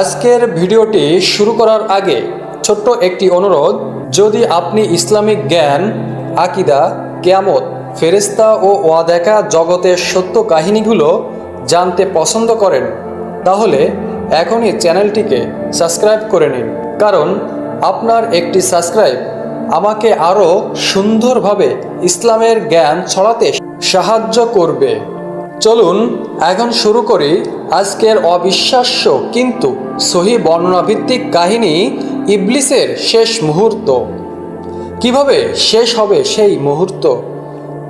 আজকের ভিডিওটি শুরু করার আগে ছোট্ট একটি অনুরোধ, যদি আপনি ইসলামিক জ্ঞান, আকিদা, কেয়ামত ফেরেস্তা ও ওয়াদেকা জগতের সত্য কাহিনীগুলো জানতে পছন্দ করেন, তাহলে এখনই চ্যানেলটিকে সাবস্ক্রাইব করে নিন। কারণ আপনার একটি সাবস্ক্রাইব আমাকে আরও সুন্দরভাবে ইসলামের জ্ঞান ছড়াতে সাহায্য করবে। চলুন, এখন শুরু করি আজকের অবিশ্বাস্য কিন্তু সহি বর্ণনাভিত্তিক কাহিনী ইবলিসের শেষ মুহূর্ত। কীভাবে শেষ হবে সেই মুহূর্ত?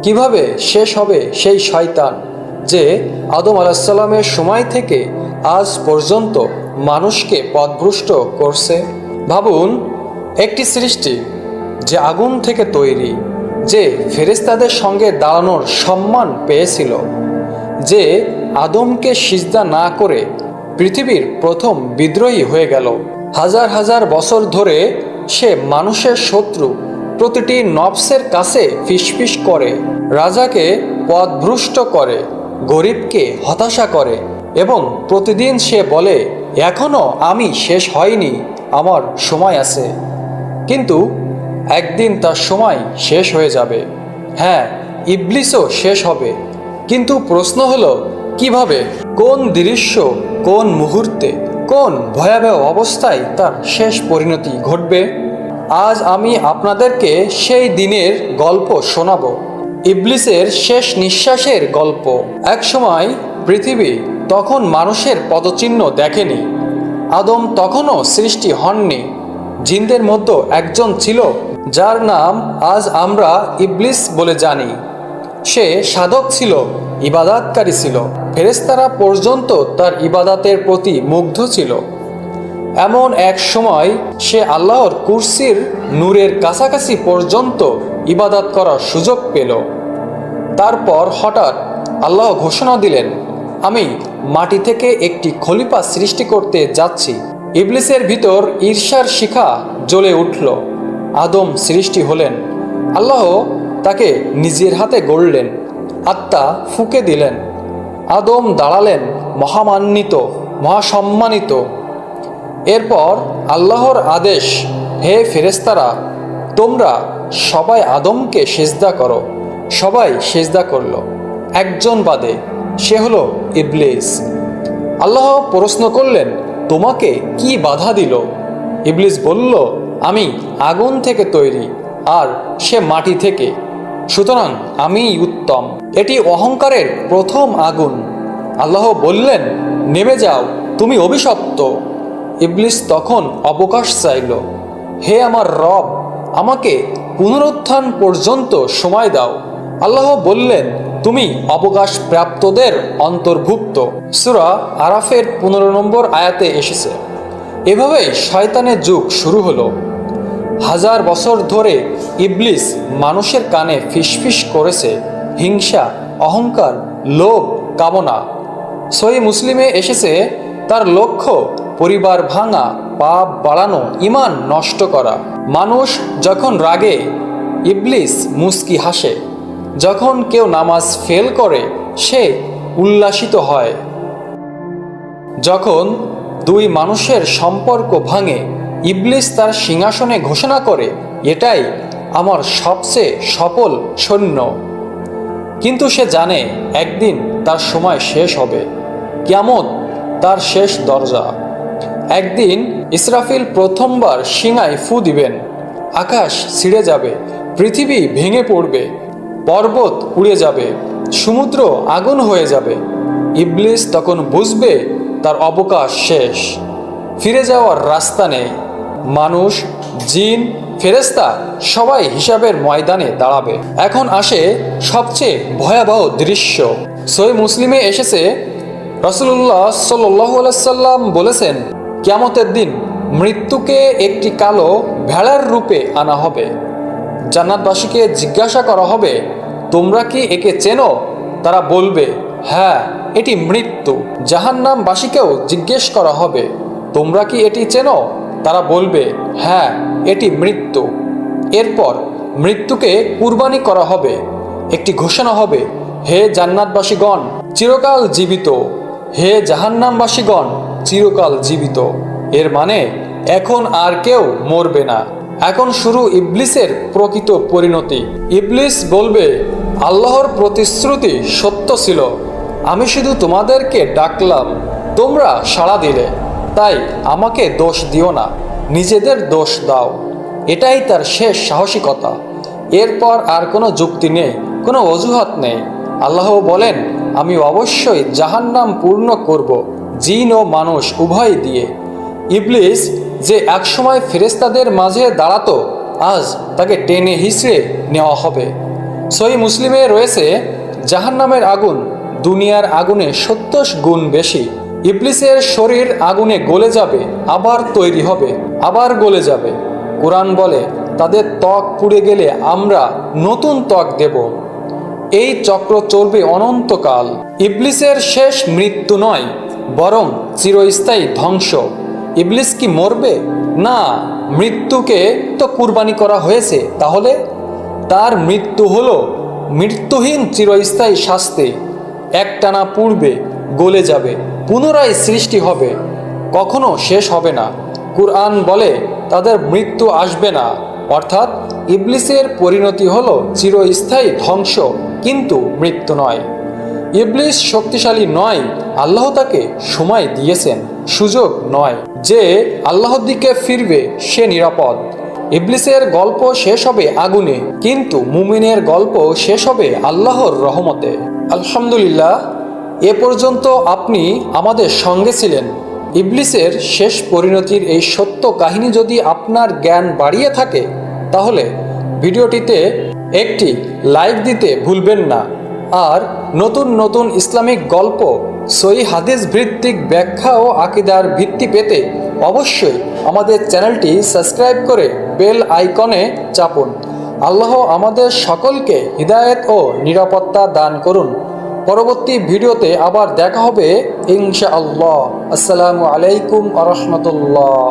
কীভাবে শেষ হবে সেই শয়তান যে আদম আলাহিসাল্লামের সময় থেকে আজ পর্যন্ত মানুষকে পথভ্রষ্ট করছে? ভাবুন, একটি সৃষ্টি যে আগুন থেকে তৈরি, যে ফেরেস্তাদের সঙ্গে দাঁড়ানোর সম্মান পেয়েছিল। যে আদমকে সিজদা না করে পৃথিবীর প্রথম বিদ্রোহী হয়ে গেল। হাজার হাজার বছর ধরে সে মানুষের শত্রু প্রতিটি নবসের কাছে ফিসফিস করে, রাজাকে পথভ্রষ্ট করে, গরিবকে হতাশা করে এবং প্রতিদিন সে বলে এখনও আমি শেষ হয়নি, আমার সময় আছে। কিন্তু একদিন তার সময় শেষ হয়ে যাবে। হ্যাঁ ইবলিসও শেষ হবে। কিন্তু প্রশ্ন হলো, কীভাবে? কোন দৃশ্য, কোন মুহূর্তে, কোন ভয়াবহ অবস্থায় তার শেষ পরিণতি ঘটবে? আজ আমি আপনাদেরকে সেই দিনের গল্প শোনাব। ইবলিসের শেষ নিঃশ্বাসের গল্প। একসময় পৃথিবী তখন মানুষের পদচিহ্ন দেখেনি। আদম তখনও সৃষ্টি হননি। জিনদের মধ্যে একজন ছিল, যার নাম আজ আমরা ইবলিস বলে জানি। সে সাধক ছিল, ইবাদাতকারী ছিল। ফেরেস্তারা পর্যন্ত তার ইবাদাতের প্রতি মুগ্ধ ছিল। এমন এক সময় সে আল্লাহর কুরসির নূরের কাছাকাছি পর্যন্ত ইবাদাত করার সুযোগ পেল। তারপর হঠাৎ আল্লাহ ঘোষণা দিলেন, আমি মাটি থেকে একটি খলিফা সৃষ্টি করতে যাচ্ছি। ইবলিসের ভিতর ঈর্ষার শিখা জ্বলে উঠল। আদম সৃষ্টি হলেন। আল্লাহ তাকে নিজের হাতে গড়লেন, আত্মা ফুকে দিলেন, আদম দাঁড়ালেন মহামান্বিত, মহাসম্মানিত। এরপর আল্লাহর আদেশ, হে ফেরেস্তারা তোমরা সবাই আদমকে সেজদা করো। সবাই সেজদা করল। একজন বাদে, সে হলো ইবলিস। আল্লাহ প্রশ্ন করলেন, তোমাকে কি বাধা দিল? ইবলিস বলল, আমি আগুন থেকে তৈরি, আর সে মাটি থেকে। সুতরাং আমিই উত্তম। এটি অহংকারের প্রথম আগুন। আল্লাহ বললেন, নেমে যাও, তুমি অভিশপ্ত। ইবলিস তখন অবকাশ চাইল। হে আমার রব, আমাকে পুনরুত্থান পর্যন্ত সময় দাও। আল্লাহ বললেন, তুমি অবকাশ প্রাপ্তদের অন্তর্ভুক্ত। সুরা আরাফের পনেরো নম্বর আয়াতে এসেছে। এভাবেই শয়তানের যুগ শুরু হলো। হাজার বছর ধরে ইবলিস মানুষের কানে ফিসফিস করেছে, হিংসা, অহংকার, লোভ, কামনা। সই মুসলিমে এসেছে, তার লক্ষ্য পরিবার ভাঙা, পাপ বাড়ানো ইমান নষ্ট করা। মানুষ যখন রাগে, ইবলিস মুস্কি হাসে। যখন কেউ নামাজ ফেল করে, সে উল্লাসিত হয়। যখন দুই মানুষের সম্পর্ক ভাঙে ইবলিস তার সিংহাসনে ঘোষণা করে, এটাই আমার সবচেয়ে সফল সৈন্য। কিন্তু সে জানে একদিন তার সময় শেষ হবে। কেমন তার শেষ দরজা। একদিন ইসরাফিল প্রথমবার সিঙায় ফু দিবেন। আকাশ ছিঁড়ে যাবে, পৃথিবী ভেঙে পড়বে, পর্বত উড়ে যাবে, সমুদ্র আগুন হয়ে যাবে। ইবলিস তখন বুঝবে তার অবকাশ শেষ। ফিরে যাওয়ার রাস্তা নেই। মানুষ, জিন ফেরেস্তা সবাই হিসাবের ময়দানে দাঁড়াবে। এখন আসে সবচেয়ে ভয়াবহ দৃশ্য। সই মুসলিমে এসেছে রসুল্লাহ সাল্লাম বলেছেন কেমতের দিন মৃত্যুকে একটি কালো ভেড়ার রূপে আনা হবে। জান্নাতবাসীকে জিজ্ঞাসা করা হবে, তোমরা কি একে চেনো তারা বলবে হ্যাঁ এটি মৃত্যু। জাহান্নামবাসীকেও জিজ্ঞেস করা হবে, তোমরা কি এটি চেনো তারা বলবে হ্যাঁ এটি মৃত্যু। এরপর মৃত্যুকে কুরবানি করা হবে। একটি ঘোষণা হবে, হে জান্নাতবাসীগণ, চিরকাল জীবিত। হে জাহান্নামবাসীগণ, চিরকাল জীবিত। এর মানে এখন আর কেউ মরবে না। এখন শুরু ইবলিসের প্রকৃত পরিণতি। ইবলিস বলবে, আল্লাহর প্রতিশ্রুতি সত্য ছিল। আমি শুধু তোমাদেরকে ডাকলাম। তোমরা সাড়া দিলে। তাই আমাকে দোষ দিও না, নিজেদের দোষ দাও। এটাই তার শেষ সাহসিকতা। এরপর আর কোনো যুক্তি নেই, কোনো অজুহাত নেই। আল্লাহ বলেন, আমি অবশ্যই জাহান্নাম পূর্ণ করব, জিন ও মানুষ উভয় দিয়ে। ইবলিস যে একসময় ফেরেস্তাদের মাঝে দাঁড়াতো, আজ তাকে টেনে হিসড়ে নেওয়া হবে। সই মুসলিমে রয়েছে, জাহান্নামের আগুন দুনিয়ার আগুনে সত্তর গুণ বেশি। ইবলিসের শরীর আগুনে গলে যাবে, আবার তৈরি হবে, আবার গলে যাবে। কোরআন বলে, তাদের ত্বক পুড়ে গেলে আমরা নতুন ত্বক দেব। এই চক্র চলবে অনন্তকাল। ইবলিসের শেষ মৃত্যু নয়, বরং চিরস্থায়ী ধ্বংস। ইবলিস কি মরবে? না, মৃত্যুকে তো কুরবানি করা হয়েছে, তাহলে? তার মৃত্যু হলো মৃত্যুহীন চিরস্থায়ী শাস্তি। একটানা পূর্বে গলে যাবে। পুনরায় সৃষ্টি হবে, কখনো শেষ হবে না। কুরআন বলে, তাদের মৃত্যু আসবে না। অর্থাৎ, ইবলিসের পরিণতি হল চিরস্থায়ী ধ্বংস, কিন্তু মৃত্যু নয়। ইবলিস শক্তিশালী নয়, আল্লাহ তাকে সময় দিয়েছেন, সুযোগ নয়। যে আল্লাহর দিকে ফিরবে, সে নিরাপদ। ইবলিসের গল্প শেষ হবে আগুনে, কিন্তু মুমিনের গল্প শেষ হবে আল্লাহর রহমতে। আলহামদুলিল্লাহ এ পর্যন্ত আপনি আমাদের সঙ্গে ছিলেন। ইবলিসের শেষ পরিণতির এই সত্য কাহিনী যদি আপনার জ্ঞান বাড়িয়ে থাকে, তাহলে ভিডিওটিতে একটি লাইক দিতে ভুলবেন না। আর নতুন নতুন ইসলামিক গল্প সই হাদিস ভিত্তিক ব্যাখ্যা ও আকিদার ভিত্তি পেতে অবশ্যই আমাদের চ্যানেলটি সাবস্ক্রাইব করে বেল আইকনে চাপুন। আল্লাহ আমাদের সকলকে হৃদায়ত ও নিরাপত্তা দান করুন। পরবর্তী ভিডিওতে আবার দেখা হবে ইনশা আল্লাহ আসসালামু আলাইকুম আ রহমতুল্লাহ।